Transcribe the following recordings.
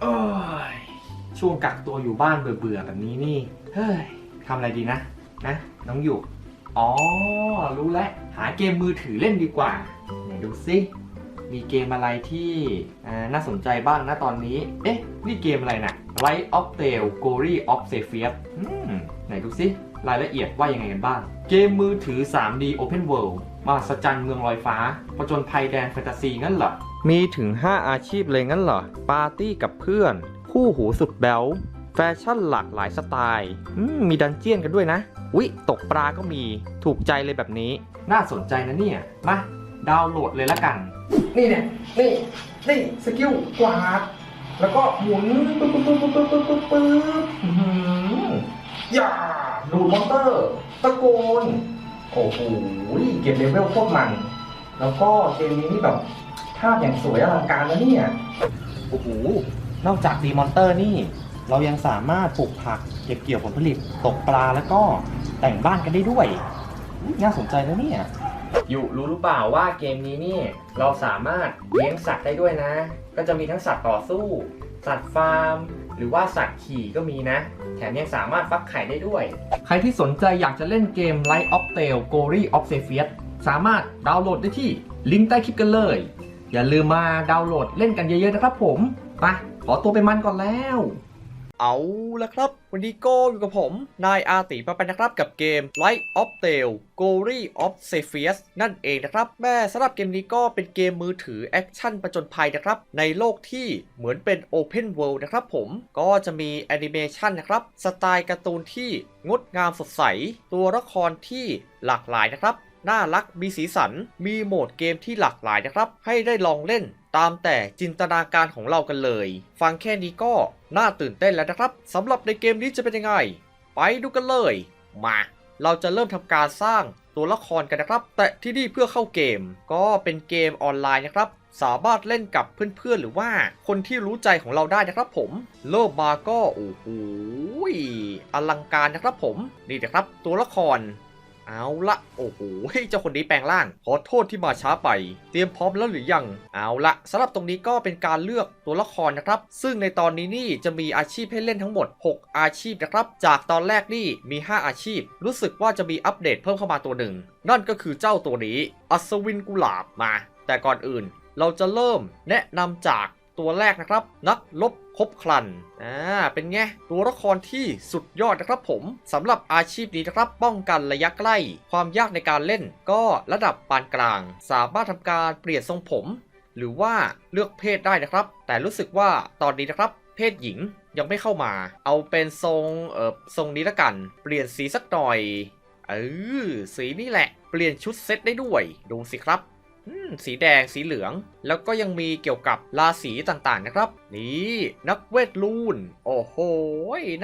โอ้ยช่วงกักตัวอยู่บ้านเบื่อๆแบบนี้นี่เฮ้ยทำอะไรดีนะนะ น้องหยุกอ๋อ รู้แล้วหาเกมมือถือเล่นดีกว่าไหนดูซิมีเกมอะไรที่น่าสนใจบ้างนะตอนนี้ เอ๊ะ นี่เกมอะไรนะ Light of Tale Glory of Cepheus อืมไหนดูซิ รายละเอียดว่ายังไงกันบ้าง เกมมือถือ 3D Open World มหัศจรรย์เมืองลอยฟ้าผจญภัยแดนแฟนตาซีงั้นเหรอ มีถึง 5 อาชีพเลยงั้นเหรอ ปาร์ตี้กับเพื่อน คู่หูสุดแบลแฟชั่นหลากหลายสไตล์มีดันเจียนกันด้วยนะ วิตกปลาก็มีถูกใจเลยแบบนี้ น่าสนใจนะเนี่ย มา ดาวน์โหลดเลยละกัน นี่เนี่ย นี่ นี่ สกิลกวาด แล้วก็หมุนปึ๊บปึ๊บปึ๊บปึ๊บปึ๊บปึ๊บปึ๊บอื้อหือย่าดูดมอนเตอร์ ตะโกน โอ้โห เกมเลเวลโคตรมัน แล้วก็เกมนี้นี่แบบาพอย่างสวยอลังการนะเนี่ย โอ้โห นอกจากตีมอนเตอร์นี่ เรายังสามารถปลูกผักเก็บเกี่ยวผลผลิตตกปลาแล้วก็แต่งบ้านกันได้ด้วย น่าสนใจนะเนี่ย อยู่รู้หรือเปล่าว่าเกมนี้นี่เราสามารถเลี้ยงสัตว์ได้ด้วยนะ ก็จะมีทั้งสัตว์ต่อสู้ สัตว์ฟาร์ม หรือว่าสัตว์ขี่ก็มีนะ แถมยังสามารถฟักไข่ได้ด้วย ใครที่สนใจอยากจะเล่นเกม Light of t a l Glory of Cepheus สามารถดาวน์โหลดได้ที่ลิงก์ใต้คลิปกันเลย อย่าลืมมาดาวน์โหลดเล่นกันเยอะๆนะครับผมไปขอตัวไปมันก่อนแล้ว เอาละครับ วันนี้ก็อยู่กับผม นายอาติมาไปนะครับกับเกม Light of t a l g o r y of Cepheus นั่นเองนะครับ แม่สำหรับเกมนี้ก็เป็นเกมมือถือแอคชั่นประจนภัยนะครับ ในโลกที่เหมือนเป็น Open World นะครับผมก็จะมีแอนิเมชันนะครับ สไตล์การ์ตูนที่งดงามสดใส ตัวละครที่หลากหลายนะครับ น่ารักมีสีสัน มีโหมดเกมที่หลากหลายนะครับ ให้ได้ลองเล่นตามแต่จินตนาการของเรากันเลย ฟังแค่นี้ก็น่าตื่นเต้นแล้วนะครับสำหรับในเกมนี้จะเป็นยังไง ไปดูกันเลย มา เราจะเริ่มทำการสร้างตัวละครกันนะครับ แต่ที่นี่เพื่อเข้าเกม ก็เป็นเกมออนไลน์นะครับสามารถเล่นกับเพื่อนๆ หรือว่าคนที่รู้ใจของเราได้นะครับผมเริ่มมาก็โอ้โหอลังการนะครับผมนี่นะครับตัวละคร เอาละโอ้โหเจ้าคนนี้แปลงร่าง ขอโทษที่มาช้าไป เตรียมพร้อมแล้วหรือยัง เอาละสำหรับตรงนี้ก็เป็นการเลือกตัวละครนะครับ ซึ่งในตอนนี้นี่จะมีอาชีพให้เล่นทั้งหมด 6 อาชีพนะครับ จากตอนแรกนี่มี 5 อาชีพ รู้สึกว่าจะมีอัปเดตเพิ่มเข้ามาตัวหนึ่ง นั่นก็คือเจ้าตัวนี้ อัศวินกุหลาบมา แต่ก่อนอื่น เราจะเริ่มแนะนำจากตัวแรกนะครับ นักลบ คบครันอ่าเป็นไงตัวละครที่สุดยอดนะครับผมสำหรับอาชีพนี้นะครับป้องกันระยะใกล้ ความยากในการเล่นก็ระดับปานกลาง สามารถทำการเปลี่ยนทรงผม หรือว่าเลือกเพศได้นะครับ แต่รู้สึกว่าตอนนี้นะครับ เพศหญิงยังไม่เข้ามา เอาเป็นทรงเอ่อทรงนี้ละกัน เปลี่ยนสีสักหน่อยเออสีนี่แหละ เปลี่ยนชุดเซ็ตได้ด้วย ดูสิครับ สีแดงสีเหลือง แล้วก็ยังมีเกี่ยวกับราศีต่างๆนะครับ นี่นักเวทลูน โอ้โห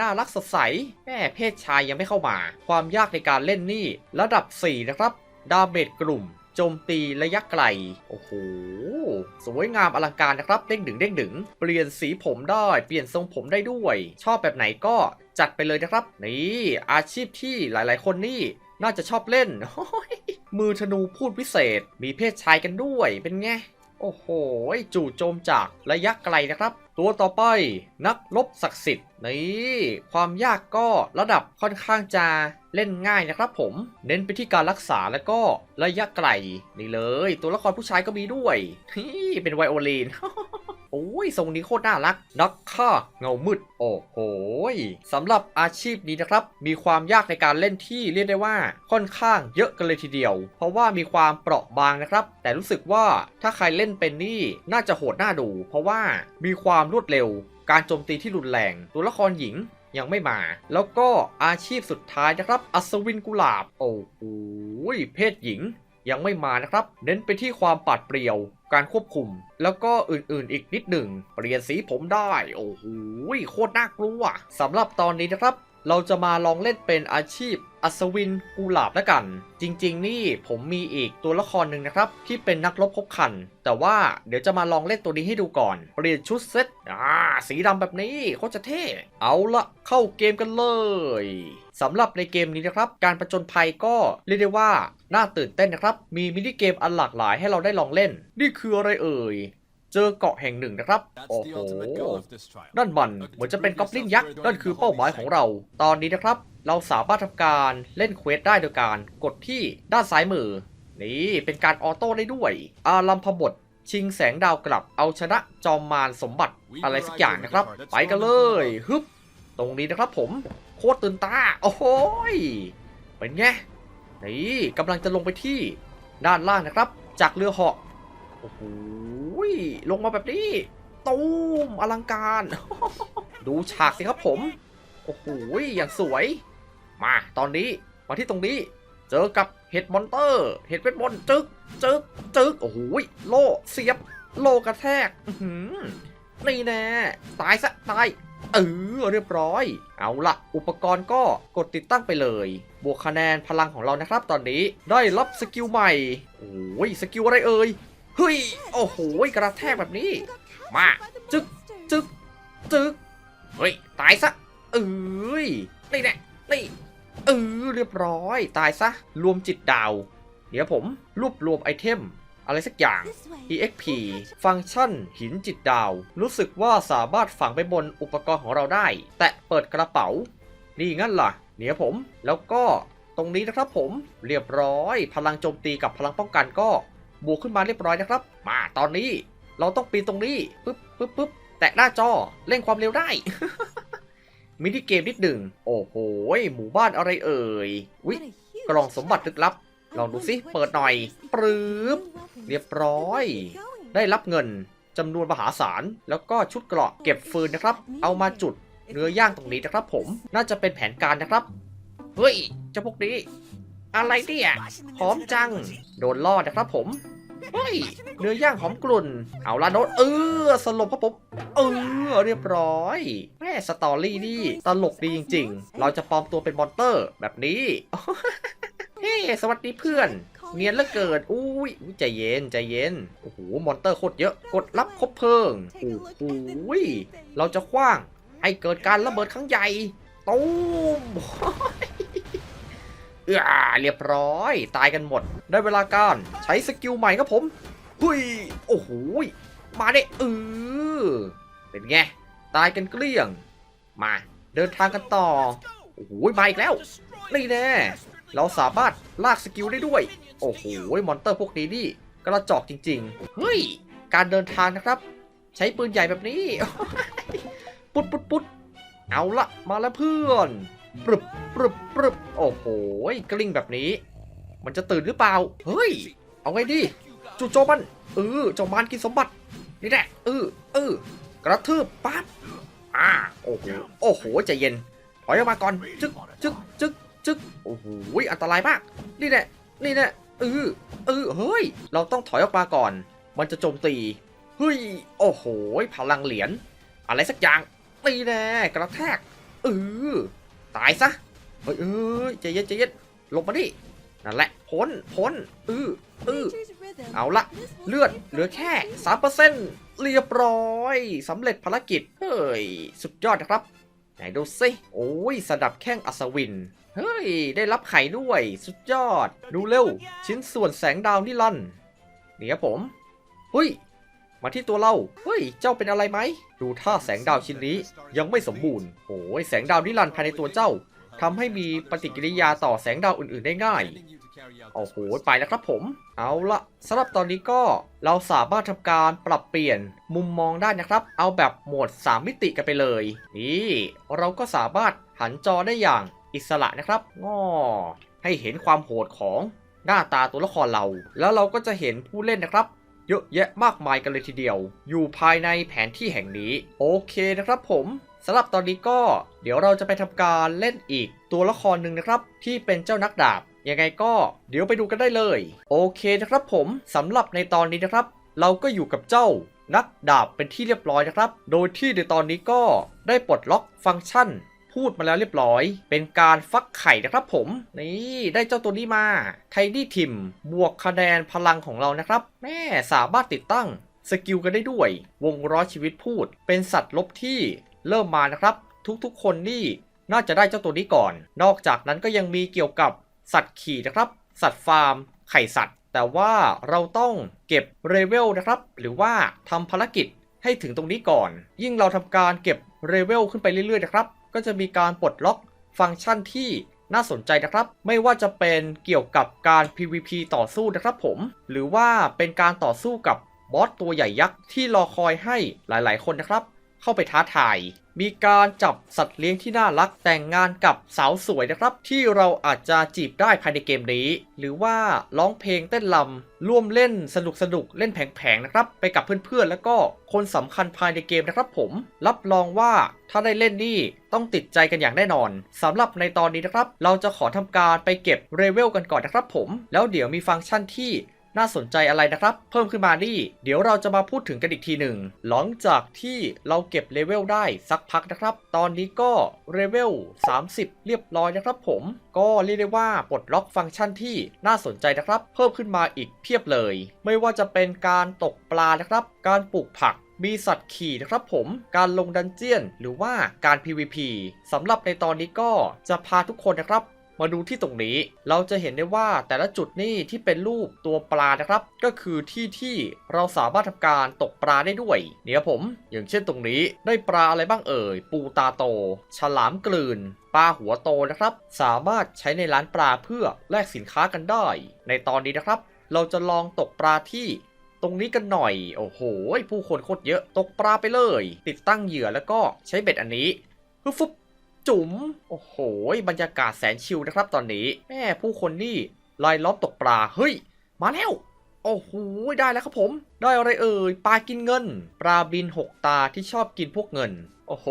น่ารักสดใส แม่เพศชายยังไม่เข้ามา ความยากในการเล่นนี่ ระดับ 4 นะครับ ดาเมจกลุ่มโจมตีระยะไกล โอ้โห สวยงามอลังการนะครับ เด้งดึงเด้งดึง เปลี่ยนสีผมได้ เปลี่ยนทรงผมได้ด้วย ชอบแบบไหนก็จัดไปเลยนะครับ นี่ อาชีพที่หลายๆ คนนี่ น่าจะชอบเล่น มือธนูพูดวิเศษ มีเพศชายกันด้วย เป็นไง โอ้โห จู่โจมจากระยะไกลนะครับ ตัวต่อไป นักลบศักดิ์สิทธิ์ นี่ ความยากก็ระดับค่อนข้างจะเล่นง่ายนะครับผม เน้นไปที่การรักษาแล้วก็ระยะไกล นี่เลย ตัวละครผู้ชายก็มีด้วย เป็นไวโอลิน โอ้ยทรงนี้โคตรน่ารัก นักฆ่าเงามืด โอ้โหสำหรับอาชีพนี้นะครับ มีความยากในการเล่นที่เรียกได้ว่าค่อนข้างเยอะกันเลยทีเดียว เพราะว่ามีความเปราะบางนะครับ แต่รู้สึกว่าถ้าใครเล่นเป็นนี่น่าจะโหดน่าดู เพราะว่ามีความรวดเร็ว การโจมตีที่รุนแรง ตัวละครหญิงยังไม่มา แล้วก็อาชีพสุดท้ายนะครับ อัศวินกุหลาบ โอ้โหเพศหญิง ยังไม่มานะครับ เน้นไปที่ความปาดเปรียว การควบคุม แล้วก็อื่นๆอีกนิดหนึ่ง เปลี่ยนสีผมได้ โอ้โหโคตรน่ากลัวสำหรับตอนนี้นะครับ เราจะมาลองเล่นเป็นอาชีพอัศวินกุหลาบแล้วกัน จริง ๆ นี่ผมมีอีกตัวละครหนึ่งนะครับ ที่เป็นนักรบคบคัน แต่ว่าเดี๋ยวจะมาลองเล่นตัวนี้ให้ดูก่อน เปลี่ยนชุดเซ็ตอ่าสีดำแบบนี้โคตรจะเท่ เอาละเข้าเกมกันเลย สำหรับในเกมนี้นะครับ การประจนภัยก็เรียกได้ว่าน่าตื่นเต้นนะครับ มีมินิเกมอันหลากหลายให้เราได้ลองเล่น นี่คืออะไรเอ่ย เจอเกาะแห่งหนึ่งนะครับ That's โอ้ the โห ultimate goal of this trial. นั่นมันเหมือนจะเป็นกอบลินยักษ์ นั่นคือเป้าหมายของเรา ตอนนี้นะครับ เราสามารถทำการเล่นเควสได้โดยการกดที่ด้านซ้ายมือ นี่เป็นการออโต้ได้ด้วย อารัมพบทชิงแสงดาวกลับเอาชนะจอมมารสมบัติอะไรสักอย่างนะครับ ไปกันเลยฮึบตรงนี้นะครับผมโคตรตื่นตา โอ้โหเป็นไง นี่กำลังจะลงไปที่ด้านล่างนะครับ จากเรือเหาะ โอ้โหยลงมาแบบนี้ ตูมอลังการ ดูฉากสิครับผม โอ้โห อย่างสวย มาตอนนี้ มาที่ตรงนี้ เจอกับเห็ดมอนเตอร์ เห็ดเวทมนต์จึกจึกจึกโอ้โหยโล่เสียบ โลกระแทกนี่แน่ ตายซะ ตาย เออเรียบร้อย เอาละอุปกรณ์ก็กดติดตั้งไปเลย บวกคะแนนพลังของเรานะครับตอนนี้ได้รับสกิลใหม่โอ้ยสกิลอะไรเอ่ยเฮ้ยโอ้โหกระแทกแบบนี้ มาจึ๊กจึ๊กจึ๊กเฮ้ยตายซะเอ้ยนี่แน่นี่เออเรียบร้อย ตายซะรวมจิตดาว เดี๋ยวผมรวบรวมไอเทม อะไรสักอย่าง EXP ฟังก์ชันหินจิตดาว รู้สึกว่าสามารถฝังไปบนอุปกรณ์ของเราได้ แตะเปิดกระเป๋า นี่งั้นล่ะเดี๋ยวผม แล้วก็ตรงนี้นะครับผม เรียบร้อย พลังโจมตีกับพลังป้องกันก็ บวกขึ้นมาเรียบร้อยนะครับ มาตอนนี้ เราต้องปีนตรงนี้ ปึ๊บปึ๊บปึ๊บแตะหน้าจอ เร่งความเร็วได้ มินิเกมนิดหนึ่ง โอ้โห หมู่บ้านอะไรเอ่ย วิกล่องสมบัติลึกลับ ลองดูสิเปิดหน่อยปรื๊บเรียบร้อย ได้รับเงินจำนวนมหาศาล แล้วก็ชุดเกราะเก็บฟืนนะครับ เอามาจุดเนื้อย่างตรงนี้นะครับผมน่าจะเป็นแผนการนะครับเฮ้ยเจ้าพวกนี้ อะไรเนี่ยหอมจัง โดนล่อนะครับผมเฮ้ยเนื้อย่างหอมกลุ่น เอาละโนตเออสลบครับผมเออเรียบร้อยแม่สตอรี่นี่ตลกดีจริง ๆ เราจะปลอมตัวเป็นมอนเตอร์แบบนี้ เฮ้สวัสดีเพื่อน เนียนเหลือเกินอุ้ยใจเย็นใจเย็นโอ้โหมอนเตอร์โคตรเยอะกดรับคบเพลิงโอ้โหเราจะคว้างให้เกิดการระเบิดครั้งใหญ่ตูมเอือเรียบร้อย ตายกันหมด ได้เวลาการใช้สกิลใหม่ครับผมหุยโอ้โหมาได้เออเป็นไง ตายกันเกลี้ยง มาเดินทางกันต่อ โอ้โหมาอีกแล้ว นี่แน่ เราสามารถลากสกิลได้ด้วย โอ้โห มอนเตอร์พวกนี้นี่กระจอกจริง ๆ เฮ้ย การเดินทางนะครับ ใช้ปืนใหญ่แบบนี้ ปุดปุดปุดเอาละมาแล้วเพื่อนปรึบปรึบปรึบโอ้โห กลิ้งแบบนี้ มันจะตื่นหรือเปล่า เฮ้ย เอาไงดีจู่โจมมันเออเจอมานกินสมบัติ นี่แหละเออเออกระทืบปั๊บอ่าโอ้โห โอ้โหใจเย็นถอยออกมาก่อน จึ๊กจึ๊กจึ๊ก จึ๊กโอ้โหอันตรายมาก นี่แหละนี่แหละเออเออเฮ้ย เราต้องถอยออกมาก่อน มันจะโจมตีเฮ้ยโอ้โหพลังเหรียญอะไรสักอย่างนี่แน่กระแทกเออตายซะเฮ้ยเอ้ยใจเย็นใจเย็นลงมาดินั่นแหละพ้นพ้นเออเออเอาละเลือดเหลือแค่สามเปอร์เซ็นเรียบร้อยสำเร็จภารกิจเฮ้ยสุดยอดนะครับ ไหนดูสิโอ้ยสดับแข้งอัศวิน เฮ้ย ได้รับไข่ด้วย สุดยอด ดูเร็ว ชิ้นส่วนแสงดาวนิรันดร์นี่ครับผมเฮ้ย มาที่ตัวเรา เฮ้ย เจ้าเป็นอะไรไหม ดูท่าแสงดาวชิ้นนี้ยังไม่สมบูรณ์โอ้ยแสงดาวนิรันภายในตัวเจ้าทำให้มีปฏิกิริยาต่อแสงดาวอื่นๆได้ง่าย โอ้โหไปแล้วครับผม เอาละสำหรับตอนนี้ก็เราสามารถทำการปรับเปลี่ยนมุมมองได้นะครับ เอาแบบโหมด 3 มิติกันไปเลย นี่เราก็สามารถหันจอได้อย่างอิสระนะครับง้อให้เห็นความโหดของหน้าตาตัวละครเรา แล้วเราก็จะเห็นผู้เล่นนะครับ เยอะแยะมากมายกันเลยทีเดียว อยู่ภายในแผนที่แห่งนี้ โอเคนะครับผมสำหรับตอนนี้ก็เดี๋ยวเราจะไปทำการเล่นอีกตัวละครหนึ่งนะครับ ที่เป็นเจ้านักดาบ ยังไงก็เดี๋ยวไปดูกันได้เลย โอเคนะครับผมสำหรับในตอนนี้นะครับ เราก็อยู่กับเจ้านักดาบเป็นที่เรียบร้อยนะครับ โดยที่ในตอนนี้ก็ได้ปลดล็อกฟังก์ชัน พูดมาแล้วเรียบร้อย เป็นการฟักไข่นะครับผม นี่ได้เจ้าตัวนี้มาไทนี่ทิม บวกคะแนนพลังของเรานะครับ แม่สามารถติดตั้งสกิลกันได้ด้วย วงร้อยชีวิตพูด เป็นสัตว์ลบที่เริ่มมานะครับ ทุกๆคนนี่น่าจะได้เจ้าตัวนี้ก่อน นอกจากนั้นก็ยังมีเกี่ยวกับ สัตว์ขี่นะครับ สัตว์ฟาร์ม ไข่สัตว์ แต่ว่าเราต้องเก็บเลเวลนะครับ หรือว่าทำภารกิจให้ถึงตรงนี้ก่อน ยิ่งเราทำการเก็บเลเวลขึ้นไปเรื่อยๆนะครับ ก็จะมีการปลดล็อกฟังก์ชันที่น่าสนใจนะครับ ไม่ว่าจะเป็นเกี่ยวกับการ PVP ต่อสู้นะครับผม หรือว่าเป็นการต่อสู้กับบอสตัวใหญ่ยักษ์ที่รอคอยให้หลายๆ คนนะครับ เข้าไปท้าทาย มีการจับสัตว์เลี้ยงที่น่ารักแต่งงานกับสาวสวยนะครับ ที่เราอาจจะจีบได้ภายในเกมนี้ หรือว่าร้องเพลงเต้นรำร่วมเล่นสนุกสนุกเล่นแผงๆนะครับ ไปกับเพื่อนๆ แล้วก็คนสำคัญภายในเกมนะครับ ผม รับรองว่าถ้าได้เล่นนี่ต้องติดใจกันอย่างแน่นอนสำหรับในตอนนี้นะครับ เราจะขอทำการไปเก็บเลเวลกันก่อนนะครับ ผม แล้วเดี๋ยวมีฟังก์ชันที่ น่าสนใจอะไรนะครับ เพิ่มขึ้นมานี่ เดี๋ยวเราจะมาพูดถึงกันอีกทีหนึ่ง หลังจากที่เราเก็บเลเวลได้สักพักนะครับ ตอนนี้ก็เลเวล 30 เรียบร้อยนะครับผม ก็เรียกได้ว่าปลดล็อกฟังก์ชันที่น่าสนใจนะครับ เพิ่มขึ้นมาอีกเพียบเลย ไม่ว่าจะเป็นการตกปลานะครับ การปลูกผักมีสัตว์ขี่นะครับผม การลงดันเจียนหรือว่าการ PVP สำหรับในตอนนี้ก็จะพาทุกคนนะครับ มาดูที่ตรงนี้ เราจะเห็นได้ว่าแต่ละจุดนี่ที่เป็นรูปตัวปลานะครับ ก็คือที่ที่เราสามารถทำการตกปลาได้ด้วย เนี่ยผมอย่างเช่นตรงนี้ได้ปลาอะไรบ้างเอ่ย ปูตาโต ฉลามกลืนปลาหัวโตนะครับ สามารถใช้ในร้านปลาเพื่อแลกสินค้ากันได้ ในตอนนี้นะครับ เราจะลองตกปลาที่ตรงนี้กันหน่อย โอ้โห ผู้คนโคตรเยอะ ตกปลาไปเลย ติดตั้งเหยื่อแล้วก็ใช้เบ็ดอันนี้ฟึฟึบ จุ๋ม โอ้โห บรรยากาศแสนชิลนะครับตอนนี้ แม่ผู้คนนี่ลายล้อมตกปลา เฮ้ย มาแล้ว โอ้โห ได้แล้วครับผม ได้อะไรเอ่ย ปลากินเงิน ปลาบินหกตาที่ชอบกินพวกเงิน โอ้โห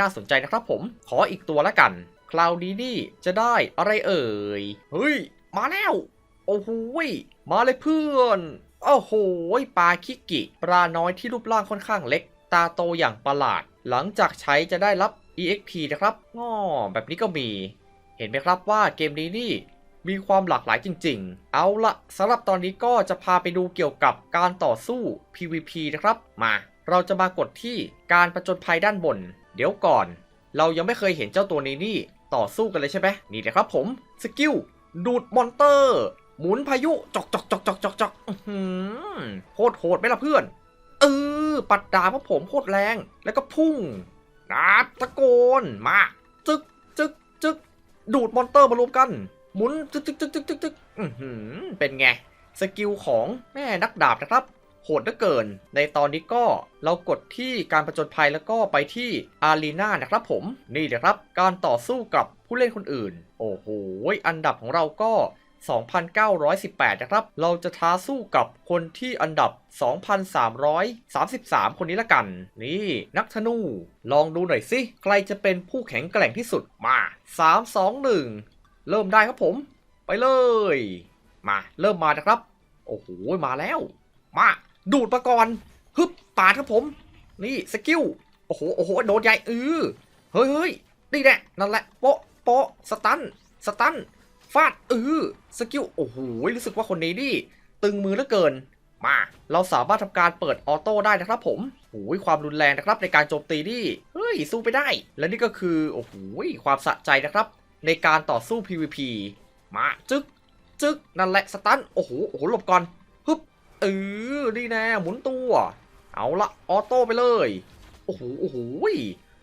น่าสนใจนะครับผม ขออีกตัวละกัน คราวนี้นี่จะได้อะไรเอ่ย เฮ้ย มาแล้ว โอ้โห มาเลยเพื่อน โอ้โห ปลาคิกิ ปลาน้อยที่รูปร่างค่อนข้างเล็ก ตาโตอย่างประหลาด หลังจากใช้จะได้รับ EXP นะครับง้อแบบนี้ก็มี เห็นไหมครับว่าเกมนี้นี่มีความหลากหลายจริงๆ เอาละสำหรับตอนนี้ก็จะพาไปดูเกี่ยวกับการต่อสู้ PVP นะครับ มา เราจะมากดที่การประจนภัยด้านบน เดี๋ยวก่อน เรายังไม่เคยเห็นเจ้าตัวนี้นี่ต่อสู้กันเลยใช่ไหมนี่แหละครับผม สกิล ดูดมอนเตอร์ หมุนพายุจอกจอกจอกจอกจอกจอกอื้อหือโคตรโหดไหมล่ะเพื่อน เออ ปัดดาบพระผมโคตรแรง แล้วก็พุ่ง นับตะโกนมาจึกจึกจึกดูดมอนเตอร์มารวมกัน หมุนจึกจึกจึกจึกจึกจึกเป็นไง สกิลของแม่นักดาบนะครับ โหดเหลือเกิน ในตอนนี้ก็เรากดที่การประจนภัยแล้วก็ไปที่อารีนานะครับผม นี่เลยครับ การต่อสู้กับผู้เล่นคนอื่น โอ้โห อันดับของเราก็ 2,918 นะครับ เราจะท้าสู้กับคนที่อันดับ 2,333 คนนี้ละกัน นี่ นักธนู ลองดูหน่อยสิ ใครจะเป็นผู้แข็งแกร่งที่สุด มา 3 2 1 เริ่มได้ครับผม ไปเลย มา เริ่มมานะครับ โอ้โห มาแล้ว มา ดูดมาก่อนฮึบปาดครับผม นี่ สกิล โอ้โห โอ้โห โดนใหญ่เออเฮ้ยเฮ้ยนี่แหละ นั่นแหละ โปะโปะสตัน สตัน ฟาดเออสกิลโอ้โหรู้สึกว่าคนนี้นี่ตึงมือเหลือเกิน มา เราสามารถทำการเปิดออโต้ได้นะครับผมโอ้ยความรุนแรงนะครับในการโจมตีนี่เฮ้ยสู้ไปได้ และนี่ก็คือโอ้โหความสะใจนะครับ ในการต่อสู้ PVP มาจึ๊กจึ๊กนั่นแหละสตันโอ้โหโอ้โหหลบก่อนฮึบเออนี่แน่หมุนตัว เอาละออโต้ไปเลยโอ้โหโอ้โห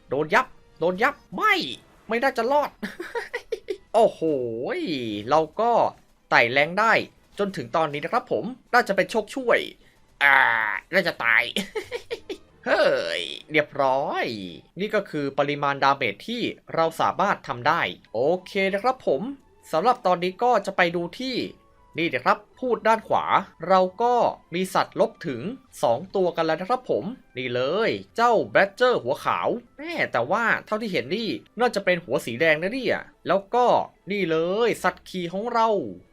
โดนยับ โดนยับไม่ ไม่น่าจะรอด โอ้โห เราก็ไต่แรงได้จนถึงตอนนี้นะครับผม น่าจะเป็นโชคช่วย อ่า น่าจะตาย เฮ้ย เรียบร้อย นี่ก็คือปริมาณดาเมจที่เราสามารถทำได้ โอเคนะครับผมสำหรับตอนนี้ก็จะไปดูที่ นี่เดี๋ยวครับ พูดด้านขวา เราก็มีสัตว์ลบถึง 2 ตัวกันแล้วนะครับผม นี่เลย เจ้าแบดเจอร์หัวขาวแม่แต่ว่าเท่าที่เห็นนี่น่าจะเป็นหัวสีแดงนะเนี่ยแล้วก็นี่เลย สัตว์ขี่ของเรา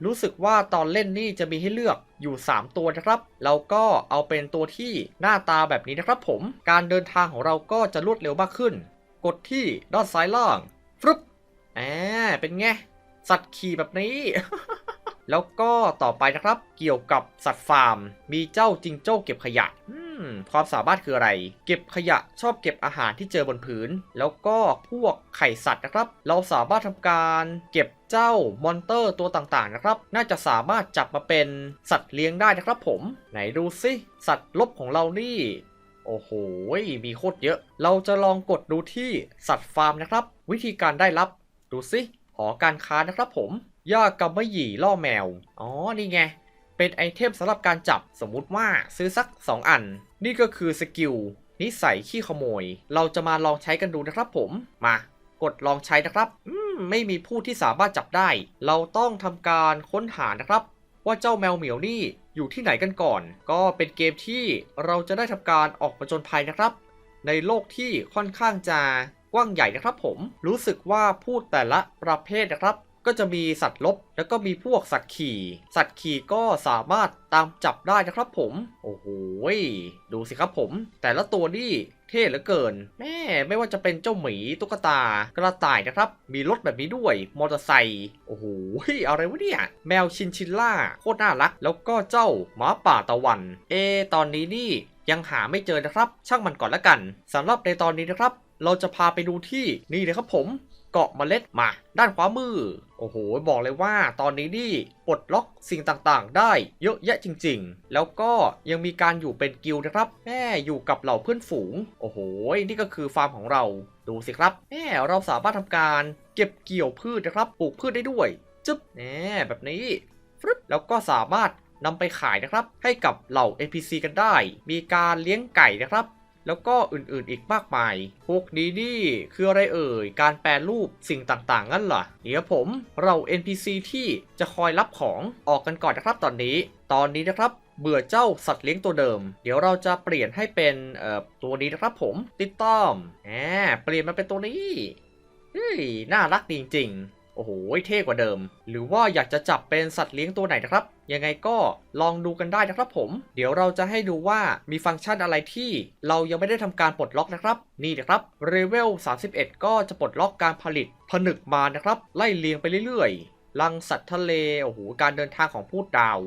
รู้สึกว่าตอนเล่นนี่จะมีให้เลือกอยู่ 3 ตัวนะครับ เราก็เอาเป็นตัวที่หน้าตาแบบนี้นะครับผม การเดินทางของเราก็จะรวดเร็วมากขึ้น กดที่ด้านซ้ายล่างฟรึบแหมเป็นไง สัตว์ขี่แบบนี้ แล้วก็ต่อไปนะครับเกี่ยวกับสัตว์ฟาร์ม มีเจ้าจิงโจ้เก็บขยะอืมความสามารถคืออะไร เก็บขยะชอบเก็บอาหารที่เจอบนพื้น แล้วก็พวกไข่สัตว์นะครับ เราสามารถทำการเก็บเจ้ามอนเตอร์ตัวต่างๆนะครับ น่าจะสามารถจับมาเป็นสัตว์เลี้ยงได้นะครับผม ไหนดูสิสัตว์ลบของเรานี่โอ้โห มีโคตรเยอะ เราจะลองกดดูที่สัตว์ฟาร์มนะครับ วิธีการได้รับ ดูสิ หอการค้านะครับผม ย่ากำมะหยี่ล่อแมว อ๋อ นี่ไง เป็นไอเทมสำหรับการจับ สมมุติว่าซื้อสัก 2 อัน นี่ก็คือสกิลนิสัยขี้ขโมย เราจะมาลองใช้กันดูนะครับผม มากดลองใช้นะครับอืมไม่มีผู้ที่สามารถจับได้ เราต้องทำการค้นหานะครับ ว่าเจ้าแมวเหมียวนี่อยู่ที่ไหนกันก่อน ก็เป็นเกมที่เราจะได้ทำการออกประจนภัยนะครับ ในโลกที่ค่อนข้างจะกว้างใหญ่นะครับผม รู้สึกว่าพูดแต่ละประเภทนะครับ ก็จะมีสัตว์ลบ แล้วก็มีพวกสัตว์ขี่ สัตว์ขี่ก็สามารถตามจับได้นะครับผม โอ้โหยดูสิครับผม แต่ละตัวนี่เท่เหลือเกิน แม่ไม่ว่าจะเป็นเจ้าหมีตุ๊กตากระต่ายนะครับ มีรถแบบนี้ด้วย มอเตอร์ไซค์โอ้โหยอะไรวะเนี่ย แมวชินชินล่าโคตรน่ารัก แล้วก็เจ้าหมาป่าตะวัน เอ ตอนนี้นี่ยังหาไม่เจอนะครับ ช่างมันก่อนละกันสำหรับในตอนนี้นะครับ เราจะพาไปดูที่นี่เลยครับผม เกาะเมล็ดมา ด้านขวามือ โอ้โห บอกเลยว่าตอนนี้นี่ปลดล็อกสิ่งต่างๆ ได้เยอะแยะจริง ๆ แล้วก็ยังมีการอยู่เป็นกิลด์นะครับแม่อยู่กับเหล่าเพื่อนฝูง โอ้โห นี่ก็คือฟาร์มของเรา ดูสิครับแม่เราสามารถทำการเก็บเกี่ยวพืชนะครับปลูกพืชได้ด้วย จึ๊บแหมแบบนี้ฟรึบแล้วก็สามารถนำไปขายนะครับ ให้กับเหล่า NPC กันได้ มีการเลี้ยงไก่นะครับ แล้วก็อื่นๆอีกมากมาย พวกนี้นี่คืออะไรเอ่ย การแปลรูปสิ่งต่างๆงั้นเหรอเดี๋ยวผมเรา NPC ที่จะคอยรับของออกกันก่อนนะครับตอนนี้ ตอนนี้นะครับเบื่อเจ้าสัตว์เลี้ยงตัวเดิม เดี๋ยวเราจะเปลี่ยนให้เป็นเอ่อตัวนี้นะครับผม ติดตามแหมเปลี่ยนมาเป็นตัวนี้เฮ้ยน่ารักจริงๆ โอ้โหเท่กว่าเดิม หรือว่าอยากจะจับเป็นสัตว์เลี้ยงตัวไหนนะครับ ยังไงก็ลองดูกันได้นะครับผม เดี๋ยวเราจะให้ดูว่ามีฟังก์ชันอะไรที่เรายังไม่ได้ทำการปลดล็อกนะครับ นี่นะครับเรเวล 31 ก็จะปลดล็อกการผลิตผนึกมานะครับ ไล่เลียงไปเรื่อยๆ ลังสัตว์ทะเล โอ้โห การเดินทางของพูดดาว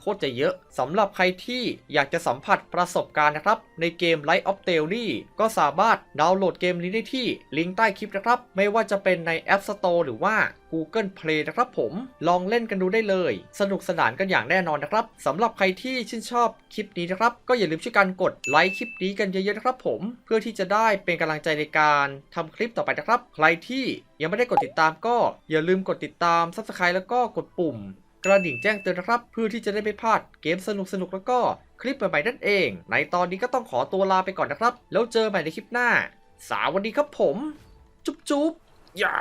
โคตรจะเยอะสำหรับใครที่อยากจะสัมผัสประสบการณ์นะครับ ในเกม Light of t a l นี่ก็สามารถดาวน์โหลดเกมนี้ได้ที่ลิงก์ใต้คลิปนะครับ ไม่ว่าจะเป็นใน App Store หรือว่า Google Play นะครับผมลองเล่นกันดูได้เลย สนุกสนานกันอย่างแน่นอนนะครับสำหรับใครที่ชื่นชอบคลิปนี้นะครับ ก็อย่าลืมช่วยกันกดไลค์คลิปนี้กันเยอะๆนะครับผมเพื่อที่จะได้เป็นกำลังใจในการทำคลิปต่อไปนะครับ ใครที่ยังไม่ได้กดติดตามก็อย่าลืมกดติดตาม Subscribe แล้วก็กดปุ่ม กระดิ่งแจ้งเตือนนะครับ เพื่อที่จะได้ไม่พลาดเกมสนุกสนุกแล้วก็คลิปใหม่ๆนั่นเอง ในตอนนี้ก็ต้องขอตัวลาไปก่อนนะครับ แล้วเจอใหม่ในคลิปหน้า สวัสดีครับผม จุ๊บจุ๊บยา